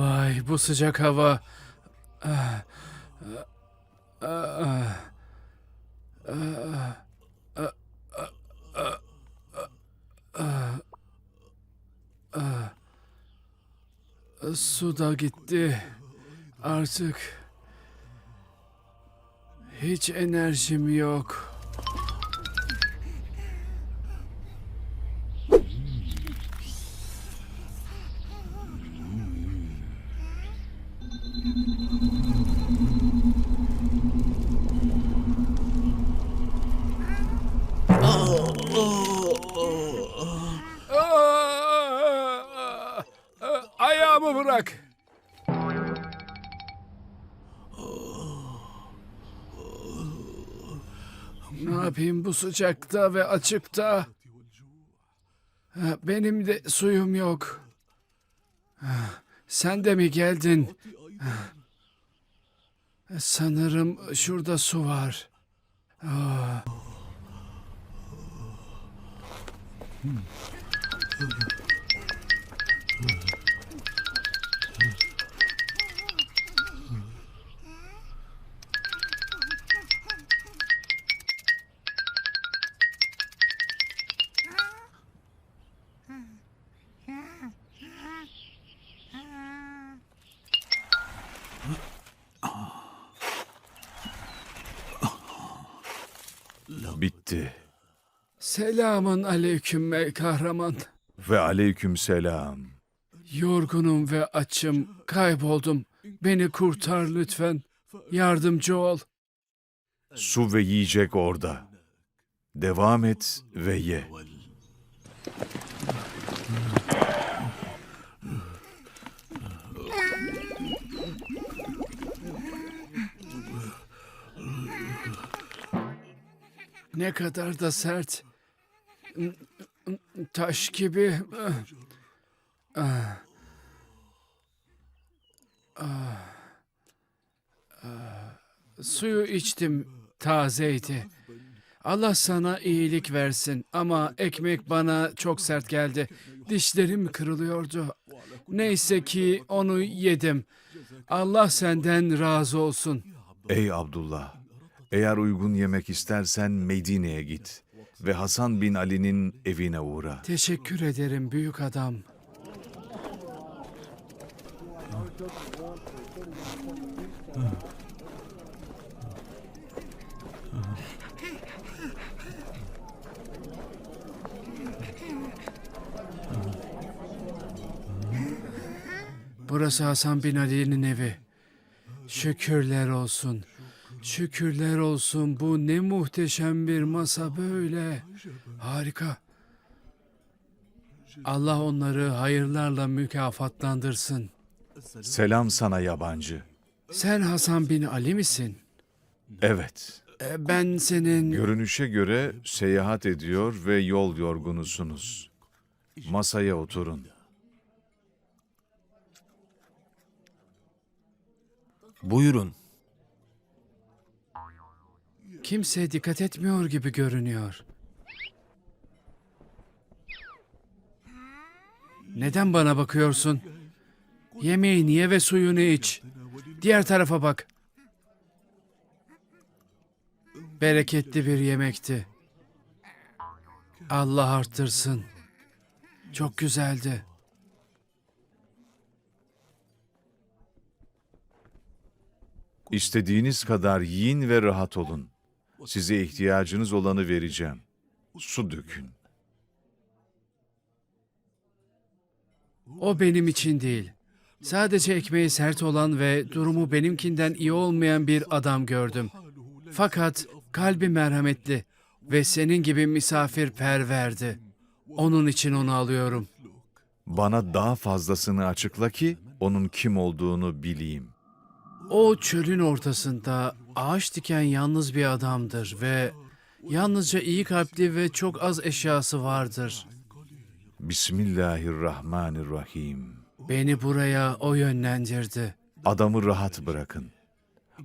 Ay bu sıcak hava. Su da gitti. Artık hiç enerjim yok. Ayağımı bırak. Ne yapayım bu sıcakta ve açıkta? Benim de suyum yok. Sen de mi geldin? Sanırım şurada su var. 밑에. Selamun aleyküm ey kahraman. Ve aleyküm selam. Yorgunum ve açım. Kayboldum. Beni kurtar lütfen. Yardımcı ol. Su ve yiyecek orada. Devam et ve ye. Ne kadar da sert. Taş gibi. Suyu içtim. Tazeydi. Allah sana iyilik versin ama ekmek bana çok sert geldi. Dişlerim kırılıyordu. Neyse ki onu yedim. Allah senden razı olsun. Ey Abdullah, eğer uygun yemek istersen Medine'ye git ve Hasan bin Ali'nin evine uğra. Teşekkür ederim büyük adam. Burası Hasan bin Ali'nin evi. Şükürler olsun. Şükürler olsun. Bu ne muhteşem bir masa böyle. Harika. Allah onları hayırlarla mükafatlandırsın. Selam sana yabancı. Sen Hasan bin Ali misin? Evet, E, Ben senin... görünüşe göre seyahat ediyor ve yol yorgunusunuz. Masaya oturun. Buyurun. Kimse dikkat etmiyor gibi görünüyor. Neden bana bakıyorsun? Yemeğini ye ve suyunu iç. Diğer tarafa bak. Bereketli bir yemekti. Allah arttırsın. Çok güzeldi. İstediğiniz kadar yiyin ve rahat olun. Size ihtiyacınız olanı vereceğim. Su dökün. O benim için değil. Sadece ekmeği sert olan ve durumu benimkinden iyi olmayan bir adam gördüm. Fakat kalbi merhametli ve senin gibi misafirperverdi. Onun için onu alıyorum. Bana daha fazlasını açıkla ki onun kim olduğunu bileyim. O çölün ortasında ağaç diken yalnız bir adamdır ve yalnızca iyi kalpli ve çok az eşyası vardır. Bismillahirrahmanirrahim. Beni buraya o yönlendirdi. Adamı rahat bırakın.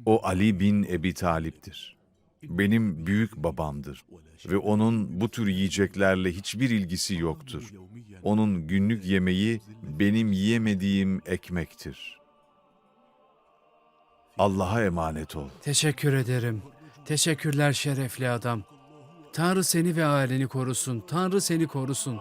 O Ali bin Ebi Talip'tir. Benim büyük babamdır ve onun bu tür yiyeceklerle hiçbir ilgisi yoktur. Onun günlük yemeği benim yiyemediğim ekmektir. Allah'a emanet ol. Teşekkür ederim. Teşekkürler şerefli adam. Tanrı seni ve aileni korusun. Tanrı seni korusun.